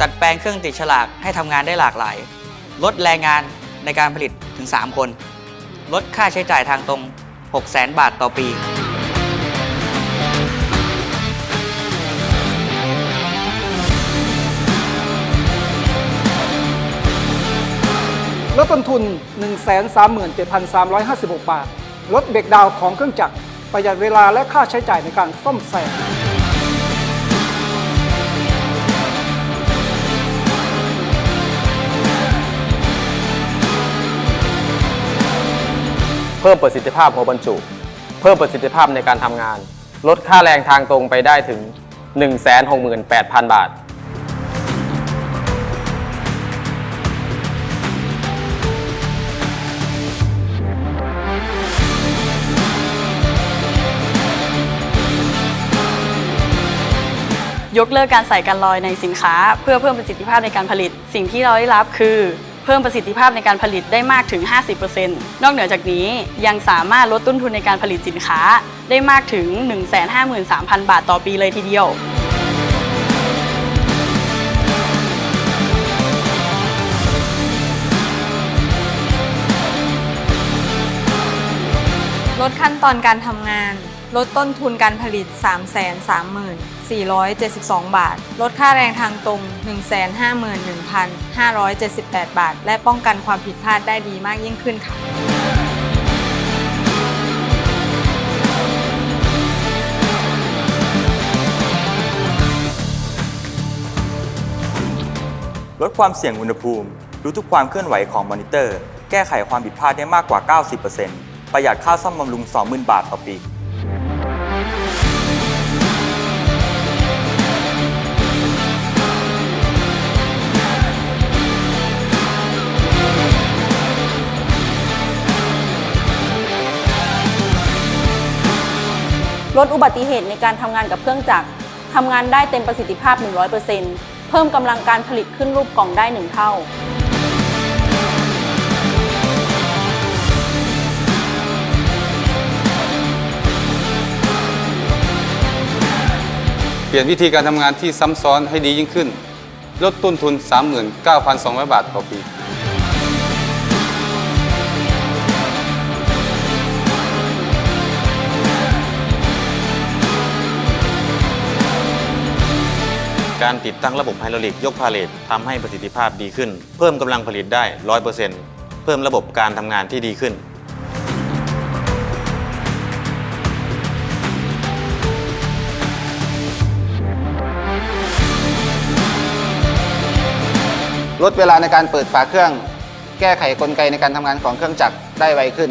ดัดแปลงเครื่องติดฉลากให้ทำงานได้หลากหลาย ลดแรงงานในการผลิตถึง 3 คน ลดค่าใช้จ่ายทางตรง 6 0 0 0 0 0บาทต่อปี ลดต้นทุน 137,356 บาท ลดเบรกดาวของเครื่องจักร ประหยัดเวลาและค่าใช้จ่ายในการซ่อมแซม เพิ่มประสิทธิภาพหัวบรรจุ เพิ่มประสิทธิภาพในการทำงาน ลดค่าแรงทางตรงไปได้ถึง 168,000 บาท ยกเลิกการใส่กันลอยในสินค้า เพื่อเพิ่มประสิทธิภาพในการผลิต สิ่งที่เราได้รับคือ เพิ่มประสิทธิภาพในการผลิตได้มากถึง 50%นอกเหนือจากนี้ยังสามารถลดต้นทุนในการผลิตสินค้าได้มากถึง 153,000 บาทต่อปีเลยทีเดียวลดขั้นตอนการทำงาน ลดต้นทุนการผลิต 330,472 บาท ลดค่าแรงทางตรง 151,578 บาท และป้องกันความผิดพลาดได้ดีมากยิ่งขึ้นค่ะลดความเสี่ยงอุณหภูมิ รู้ทุกความเคลื่อนไหวของมอนิเตอร์ แก้ไขความผิดพลาดได้มากกว่า 90%ประหยัดค่าซ่อมบำรุง 20,000 บาทต่อปี ลดอุบัติเหตุในการทำงานกับเครื่องจักรทำงานได้เต็มประสิทธิภาพ 100%เพิ่มกำลังการผลิตขึ้นรูปกล่องได้ 1 เท่า เปลี่ยนวิธีการทำงานที่ซ้ำซ้อนให้ดียิ่งขึ้น ลดต้นทุน 39,200 บาทต่อปี การติดตั้งระบบไฮดรอลิกยกพาเลททำให้ประสิทธิภาพดีขึ้น เพิ่มกำลังผลิตได้ 100%เพิ่มระบบการทำงานที่ดีขึ้น ลดเวลาในการเปิดฝาเครื่อง แก้ไขกลไกในการทำงานของเครื่องจักรได้ไวขึ้น